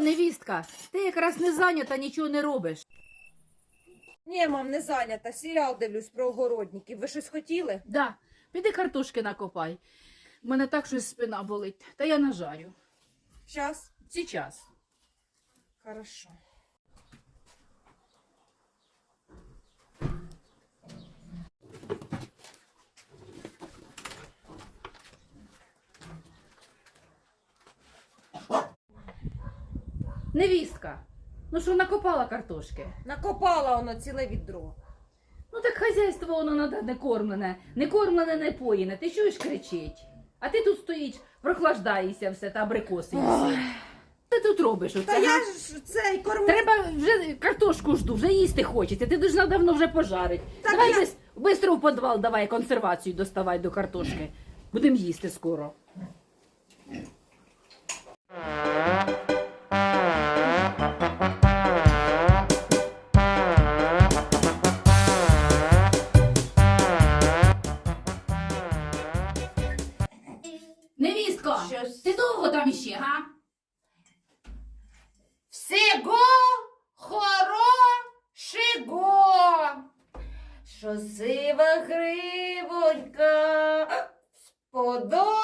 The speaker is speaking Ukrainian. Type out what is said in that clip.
Невістка, ти якраз не зайнята, нічого не робиш. Ні, мам, не зайнята. Серіал дивлюсь про огородників. Ви щось хотіли? Да, піди картошки накопай. У мене так щось спина болить, та я нажарю. Щас. Сейчас. Хорошо. Невістка, ну що накопала картошки? Накопала воно ціле відро. Ну так хазяйство воно надо не кормлене, не кормлене, не поїне. Ти чуєш кричить? А ти тут стоїш, прохлаждаєшся все та абрикосишся. Ти тут робиш оце? Та я ж цей корму. Треба вже картошку жду, вже їсти хочеться. Ти должна давно вже пожарить. Так давай я- бис- бистро в підвал, давай консервацію доставай до картошки. Будемо їсти скоро. Невістко, Щось. ти довго там іще, га? Всього хорошого. Що сива гривонька сподобалась